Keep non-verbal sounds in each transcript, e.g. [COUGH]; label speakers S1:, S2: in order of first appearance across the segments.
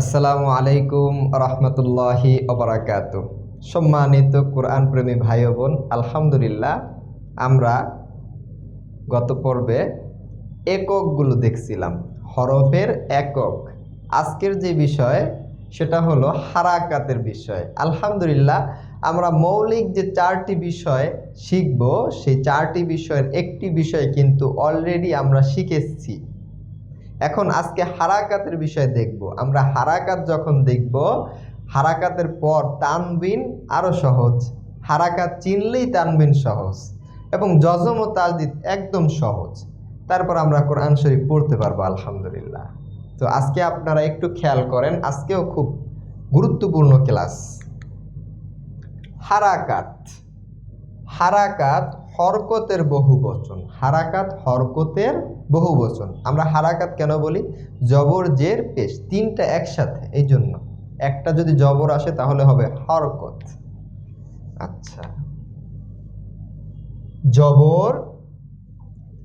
S1: আসসালামু আলাইকুম রহমতুল্লাহি অবরাকাত সম্মানিত কোরআন প্রেমী ভাই বোন, আলহামদুলিল্লাহ, আমরা গত পর্বে এককগুলো দেখছিলাম, হরফের একক। আজকের যে বিষয়, সেটা হলো হারাকাতের বিষয়। আলহামদুলিল্লাহ, আমরা মৌলিক যে চারটি বিষয় শিখব, সেই চারটি বিষয়ের একটি বিষয় কিন্তু অলরেডি আমরা শিখেছি। এখন আজকে হারাকাতের বিষয় দেখব। আমরা হারাকাত যখন দেখব, হারাকাতের পর তানবিন আরও সহজ। হারাকাত চিনলেই তানবিন সহজ এবং জজম ও তাজদিদ একদম সহজ। তারপর আমরা কোরআন শরীফ পড়তে পারব, আলহামদুলিল্লাহ। তো আজকে আপনারা একটু খেয়াল করেন, আজকেও খুব গুরুত্বপূর্ণ ক্লাস। হারাকাত। হারাকাত হরকতের বহু বচন, হারাকাত হরকতের বহু বচন। আমরা হারাকাত কেন বলি? জবর, জের, পেশ, তিনটা একসাথে এই জন্য একটা যদি জবর আসে, তাহলে হবে হরকত। আচ্ছা। জবর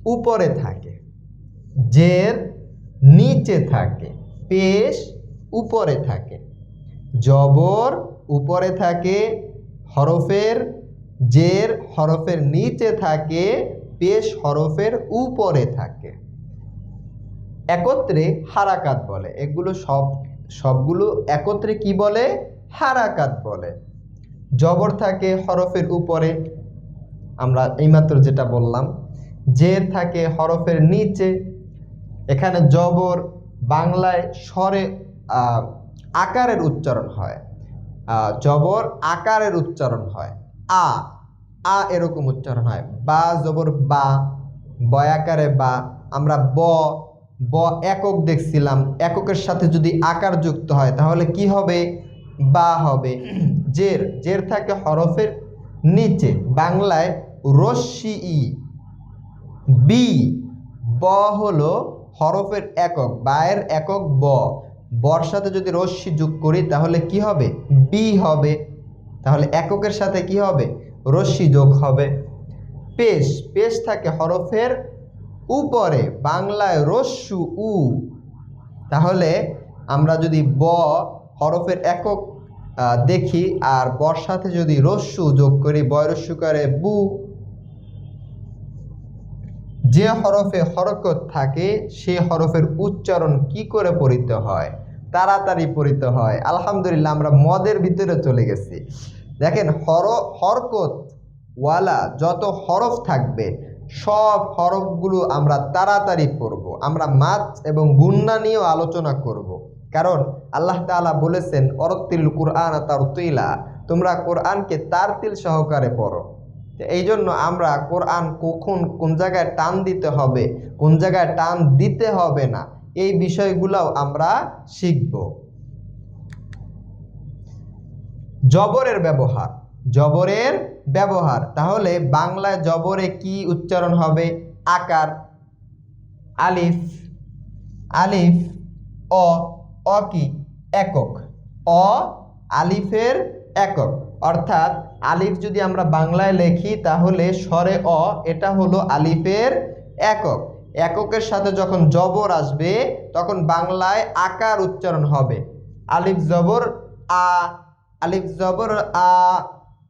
S1: উপরে থাকে, জের নিচে থাকে, পেশ উপরে থাকে। জবর উপরে থাকে, হরফের জের হরফের নিচে থাকে, পেশ হরফের উপরে থাকে। একত্রে হারাকাত বলে। এগুলো সব, সবগুলো একত্রে কি বলে? হারাকাত বলে। জবর থাকে হরফের উপরে। আমরা এইমাত্র যেটা বললাম, জের থাকে হরফের নিচে। এখানে জবর বাংলায় স্বরে আকারের উচ্চারণ হয়। জবর আকারের উচ্চারণ হয়। আ আ এরকম উচ্চারণ হয়। বা জবর বা বয়াকারে বা, আমরা ব ব একক দেখছিলাম। এককের সাথে যদি আকার যুক্ত হয়, তাহলে কি হবে? বা হবে। [CLEARS THROAT] জের জের থাকে হরফের নিচে। বাংলায় রশ্মি ই। বি, ব হলো হরফের একক, বায়ের একক ব। বর সাথে যদি রশ্মি যোগ করি, তাহলে কি হবে? বি হবে। তাহলে এককের সাথে কি হবে? রশ্মি যোগ হবে। পেশ পেশ থাকে হরফের উপরে, বাংলায় রস্যু উ। তাহলে আমরা যদি ব হরফের একক দেখি, আর বর সাথে যদি রস্যু যোগ করি, বয় রস্যু করে বু। যে হরফে হরকত থাকে, সে হরফের উচ্চারণ কি করে পড়িতে হয়? তাড়াতাড়ি পড়িতে হয়। আলহামদুলিল্লাহ, আমরা মদের ভিতরে চলে গেছি। দেখেন, হর, হরকত ওয়ালা যত হরফ থাকবে, সব হরফগুলো আমরা তাড়াতাড়ি পড়ব। আমরা মাছ এবং গুন্না নিয়েও আলোচনা করব। কারণ আল্লাহ তাআলা বলেছেন অরত্তিল কুরআন তার তুইলা তোমরা কোরআনকে তার তিল সহকারে পড়ো। এই জন্য আমরা কোরআন কখন, কোন জায়গায় টান দিতে হবে, কোন জায়গায় টান দিতে হবে না এই বিষয়গুলোও আমরা শিখব। জবরের ব্যবহার জবরের ব্যবহার। তাহলে বাংলায় জবরে কি উচ্চারণ হবে? আকার, আলিফ আলিফ, অ অ কি? একক। অ, আলিফের একক। অর্থাৎ আলিফ যদি আমরা বাংলায় লিখি, তাহলে স্বরে অ, এটা হলো আলিফের একক। এককের সাথে যখন জবর আসবে, তখন বাংলায় আকার উচ্চারণ হবে। আলিফ জবর আ, আলিফ জবর আ,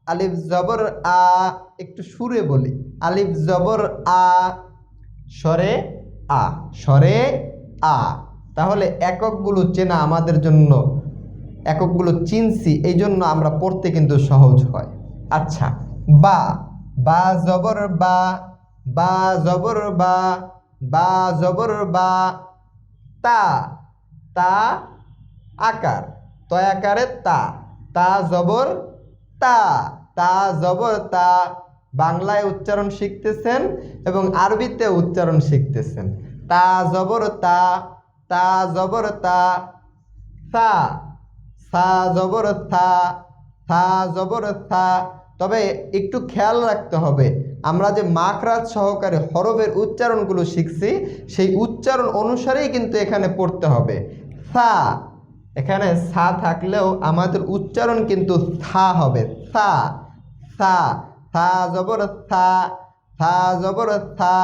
S1: আলিফ জবর আ, একটু সুরে বলি। আলিফ জবর আ, স্বরে আ সরে আ। তাহলে এককগুলো চেনা আমাদের জন্য, এককগুলো চিনছি, এই জন্য আমরা পড়তে কিন্তু সহজ হয়। আচ্ছা বা বা জবর বা বা জবর বা বা জবর বা তা তা আকার। তয় আকারে তা তা জবর তা তা জবর তা। বাংলায় উচ্চারণ শিখতেছেন এবং আরবিতে উচ্চারণ শিখতেছেন। তা জবর তা তা জবর তা সা সা জবর থা থা জবর থা তবে একটু খেয়াল রাখতে হবে। আমরা যে মাখরাজ সহকারে হরফের উচ্চারণগুলো শিখছি, সেই উচ্চারণ অনুসারেই কিন্তু এখানে পড়তে হবে। সা, এখানে সা থাকলেও আমাদের উচ্চারণ কিন্তু থা হবে। সা সা থা জবর থা থা জবর থা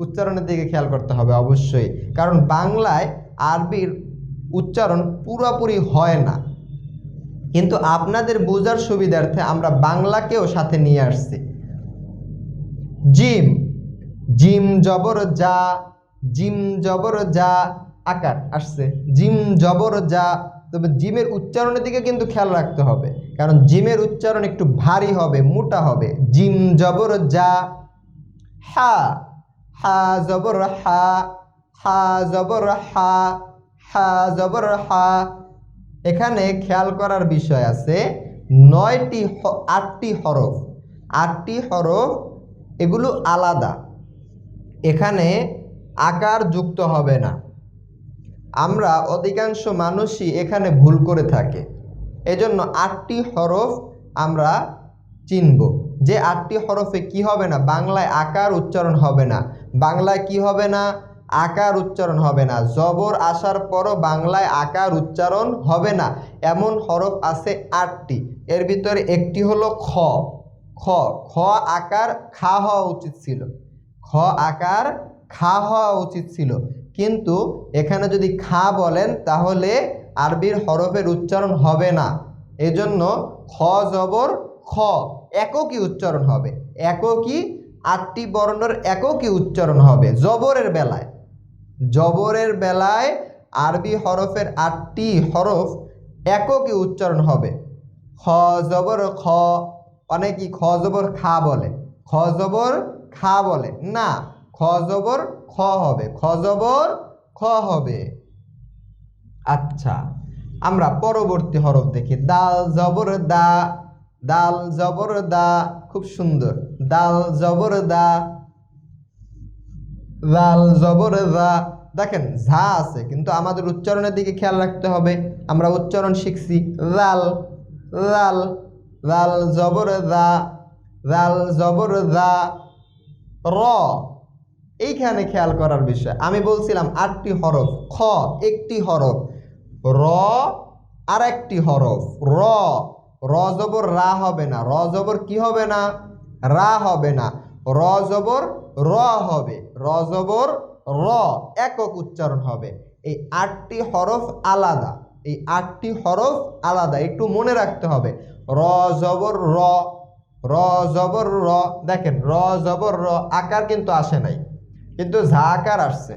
S1: উচ্চারণের দিকে খেয়াল করতে হবে অবশ্যই। কারণ বাংলায় আরবির উচ্চারণ পুরোপুরি হয় না। কিন্তু আপনাদের বোঝার সুবিধার্থে আমরা বাংলাকেও সাথে নিয়ে আসছি। জিম জিম জবর যা, জিম জবর যা, আকার আসছে। জিম জবর যা, তবে জিমের উচ্চারণের দিকে কিন্তু খেয়াল রাখতে হবে। কারণ জিমের উচ্চারণ একটু ভারী হবে, মোটা হবে। জিম জবর যা, হা হা জবর হা হা জবর হা হা জবর হা এখানে খেয়াল করার বিষয় আছে নয়টি আটটি হরফ। আটটি হরফ, এগুলো আলাদা। এখানে আকার যুক্ত হবে না। আমরা অধিকাংশ মানুষই এখানে ভুল করে থাকে। এজন্য আটটি হরফ আমরা চিনব। যে আটটি হরফে কি হবে না, বাংলায় আকার উচ্চারণ হবে না। বাংলায় কি হবে না আকার উচ্চারণ হবে না। জবর আসার পরও বাংলায় আকার উচ্চারণ হবে না। এমন হরফ আছে আটটি। এর ভিতরে একটি হলো খ। খ। খ আকার খা হওয়া উচিত ছিল। খ আকার খা হওয়া উচিত ছিল। কিন্তু এখানে যদি খা বলেন, তাহলে আরবির হরফের উচ্চারণ হবে না। এজন্য খ জবর খ এককই উচ্চারণ হবে। এককই আটটি বর্ণের এককই উচ্চারণ হবে। জবরের বেলায়। জবরের বেলায় আরবি হরফের আটটি হরফ এককই উচ্চারণ হবে। খ জবর, খ অনেকেই খ জবর খা বলে। খ জবর খা বলে। না, খ জবর খ হবে। খ জবর খ হবে। আচ্ছা আমরা পরবর্তী হরফ দেখি। দাল জবর দা, দাল জবর দা, খুব সুন্দর। দাল জবর দা। লাল জবর দা দেখেন ঝা আছে, কিন্তু আমাদের উচ্চারণের দিকে খেয়াল রাখতে হবে। আমরা উচ্চারণ শিখছি লাল লাল লাল জবর দা লাল জবর দা র। এইখানে খেয়াল করার বিষয়। আমি বলছিলাম আটটি হরফ, খ, একটি হরফ, র আর একটি হরফ, র। র জবর রা হবে না। র জবর কি হবে না? রা হবে না। র জবর র হবে। র জবর, র একক উচ্চারণ হবে। এই আটটি হরফ আলাদা। এই আটটি হরফ আলাদা। একটু মনে রাখতে হবে। র জবর, র। র জবর, র। দেখেন, র জবর, র আকার কিন্তু আসে নাই। কিন্তু ঝা আকার আসছে।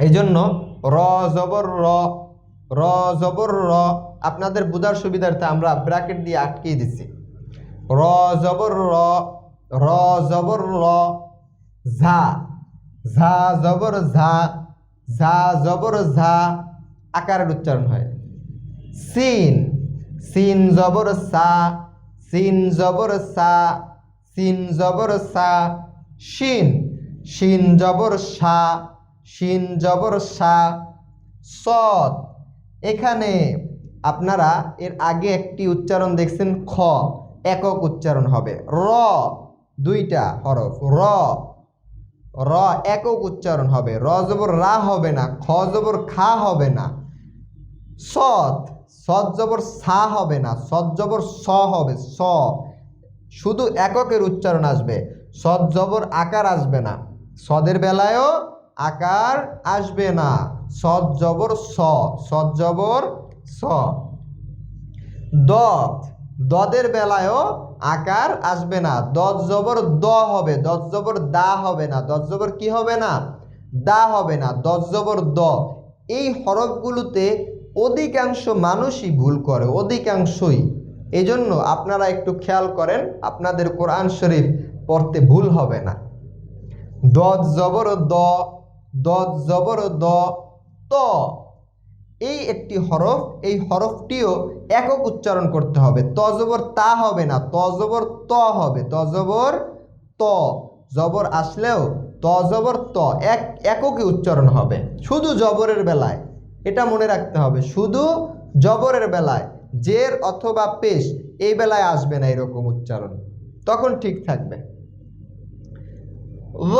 S1: এই জন্য র জবর, র। র জবর, র। আপনাদের বোঝার সুবিধার্থে আমরা ব্র্যাকেট দিয়ে আটকিয়ে দিচ্ছি। র জবর, র। র জবর, র। ঝা ঝা জবর ঝা ঝা জবর ঝা আকারের উচ্চারণ হয়। সিন সিন জবর সা, সিন জবর সা, সিন জবর সা, শিন শিন জবর সা, শিন জবর সা সদ এখানে আপনারা এর আগে একটি উচ্চারণ দেখছেন খ, একক উচ্চারণ হবে। র, দুইটা হরফ। র র একক উচ্চারণ হবে। র জবর রা হবে না, খ জবর খা হবে না। সৎ সৎ জবর সা হবে না, সৎ জবর স হবে, স। শুধু এককের উচ্চারণ আসবে, সৎ জবর আকার আসবে না। সদের বেলায়ও আকার আসবে না। সৎ জবর স, সৎ জবর স। দত দদের বেলায়ও আকার আসবে না। দত জবর দ হবে দত জবর দা হবে না। দত জবর কি হবে না? দা হবে না দত জবর দ। এই হরফগুলোতে অধিকাংশ মানুষই ভুল করে, অধিকাংশই। এই জন্য আপনারা একটু খেয়াল করেন, আপনাদের কোরআন শরীফ পড়তে ভুল হবে না। দত জবর দ দত জবর দ, ত। এই একটি হরফ, এই হরফটিও একক উচ্চারণ করতে হবে। তজবর তা হবে না তজবর ত হবে তজবর ত। জবর আসলেও তজবর ত, এক এককে উচ্চারণ হবে। শুধু জবরের বেলায়, এটা মনে রাখতে হবে। শুধু জবরের বেলায়, জের অথবা পেশ, এই বেলায় আসবে না এরকম উচ্চারণ। তখন ঠিক থাকবে। ল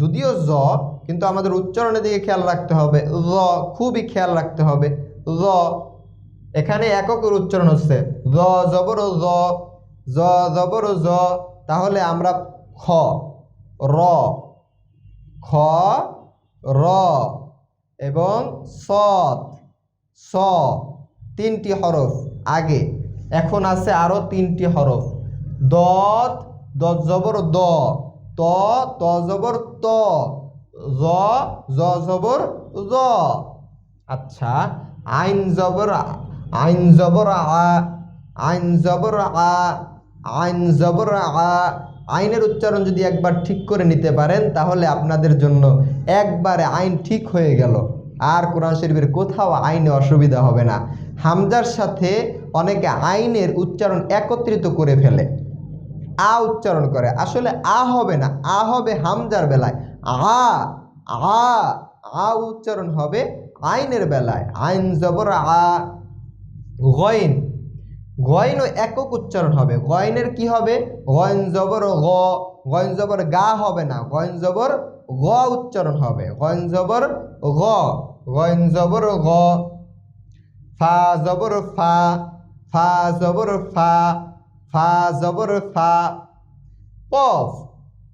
S1: যদিও জ কিন্তু আমাদের উচ্চারণের দিকে খেয়াল রাখতে হবে। ল খুবই খেয়াল রাখতে হবে। ল এখানে এককের উচ্চারণ হচ্ছে। জ জবর জ জ জবর জ, তাহলে আমরা খ, র খ, র এবং সৎ, স, তিনটি হরফ আগে। এখন আছে আরও তিনটি হরফ। দত দ জবর দ, ত ত জবর ত জ জবর, জ। আচ্ছা আইন জবর আইন জবর, আ, আইন জবর, আ, আইন জবর, আ। আইনের উচ্চারণ যদি একবার ঠিক করে নিতে পারেন, তাহলে আপনাদের জন্য একবারে আইন ঠিক হয়ে গেল। আর কোরআন শরীফের কোথাও আইনে অসুবিধা হবে না। হামজার সাথে অনেকে আইনের উচ্চারণ একত্রিত করে ফেলে। আ উচ্চারণ করে। আসলে আ হবে না, আ হবে হামজার বেলায়। আ আ আ উচ্চারণ হবে আইনের বেলায়। আইন জবর আ, গইন। গয়নও একক উচ্চারণ হবে। গয়নের কি হবে? গয়ন জবর গ গয়ন জবর গা হবে না। গয়ন জবর গ উচ্চারণ হবে। গয়ন জবর গ গয়ন জবর গ। ফা জবর ফা ফা জবর ফা ফা জবর ফা। কফ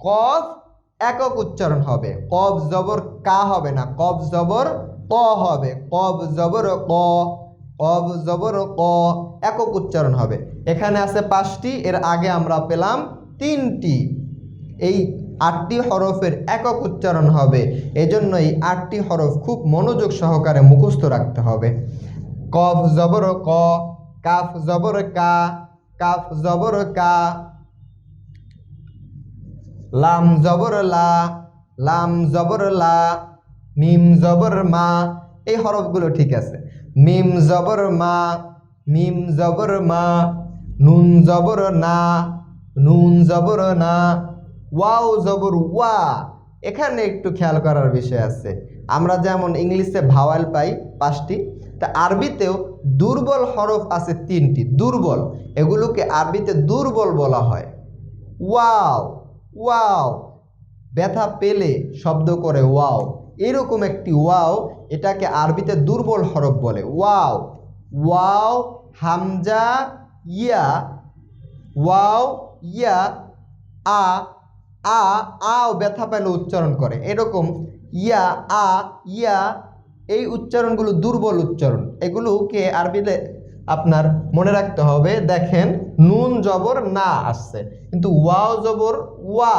S1: কফ একক উচ্চারণ হবে। কফ জবর কা হবে না, কফ জবর ক হবে। কফ জবর ক কব জবর ক, একক উচ্চারণ হবে। এখানে আছে পাঁচটি, এর আগে আমরা পেলাম তিনটি। এই আটটি হরফের একক উচ্চারণ হবে, এজন্য এই আটটি হরফ খুব মনোযোগ সহকারে মুখস্থ রাখতে হবে। কফ জবর ক, কাফ জবর কা, কাফ জবর কা লাম জবর লা, লাম জবর লা, মিম জবর মা, এই হরফগুলো ঠিক আছে। মিম জবর মা, মিম জবর মা, নুন জবর না, নুন জবর না, ওয়াও জবর ওয়া। এখানে একটু খেয়াল করার বিষয় আছে। আমরা যেমন ইংলিশে ভাওয়াল পাই পাঁচটি, তা আরবিতেও দুর্বল হরফ আছে তিনটি, দুর্বল। এগুলোকে আরবিতে দুর্বল বলা হয়। ওয়াও। ওয়াও। ব্যথা পেলে শব্দ করে ওয়াও। এরকম একটি ওয়াও এটাকে আরবিতে দুর্বল হরফ বলে। ওয়াও। ওয়াও, হামজা, ইয়া। ওয়াও, ইয়া, আ আ, আও ব্যথা পেলে উচ্চারণ করে। এরকম ইয়া, আ, ইয়া, এই উচ্চারণগুলো দুর্বল উচ্চারণ। এগুলোকে আরবিতে আপনার মনে রাখতে হবে, দেখেন, নুন জবর না আসছে, কিন্তু ওয়াও জবর ওয়া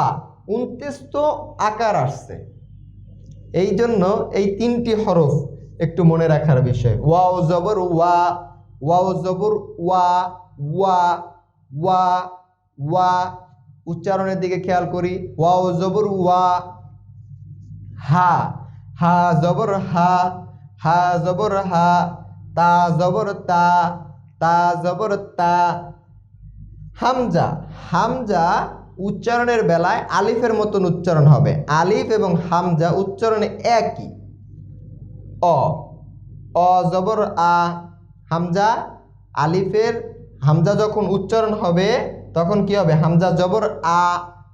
S1: উনত্রিশ তো আকার আসছে। এই জন্য এই তিনটি হরফ একটু মনে রাখার বিষয়। ওয়াও জবর ওয়া, ওয়াও জবর ওয়া ওয়া ওয়া ওয়া, উচ্চারণের দিকে খেয়াল করি। ওয়াও জবর ওয়া, হা হা জবর হা হা জবর হা তা জবর তা তা জবর তা। হামজা হামজা উচ্চারণের বেলায় আলিফের মতন উচ্চারণ হবে। আলিফ এবং হামজা উচ্চারণে একই। অ অ জবর আ, হামজা আলিফের, হামজা যখন উচ্চারণ হবে, তখন কি হবে? হামজা জবর আ,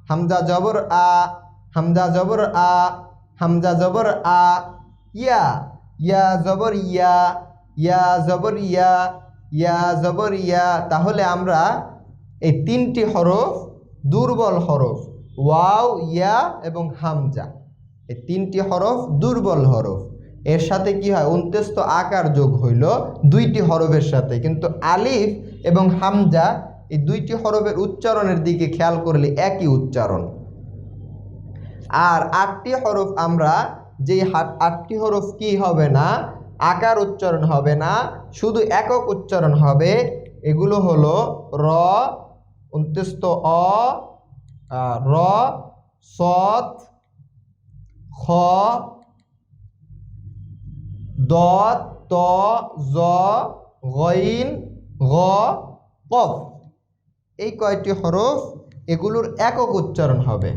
S1: হামজা জবর আ, হামজা জবর আ, হামজা জবর আ, ইয়া ইয়া জবর ইয়া। ইয়া জবর ইয়া ইয়া জবর ইয়া। তাহলে আমরা এই তিনটি হরফ, দুর্বল হরফ, ওয়াও, ইয়া এবং হামজা। এই তিনটি হরফ দুর্বল হরফ। এর সাথে কি হয়? উনতেস্ত আকার যোগ হইল দুইটি হরফের সাথে। কিন্তু আলিফ এবং হামজা এই দুইটি হরফের উচ্চারণের দিকে খেয়াল করলে একই উচ্চারণ। আর আটটি হরফ আমরা, যেই আটটি হরফ কি হবে না? আকার উচ্চারণ হবে না, শুধু একক উচ্চারণ হবে। এগুলো হলো র উনত্রিশত অ র, সৎ, খ, দ, ত, জ গইন গ, কফ। এই কয়টি হরফ এগুলোর একক উচ্চারণ হবে।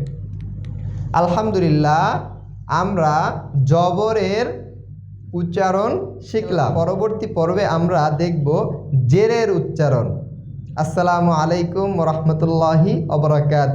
S1: আলহামদুলিল্লাহ, আমরা জবরের উচ্চারণ শিখলাম। পরবর্তী পর্বে আমরা দেখব জেরের উচ্চারণ। আসসালামু আলাইকুম রহমতুল্লাহি অবরাকাত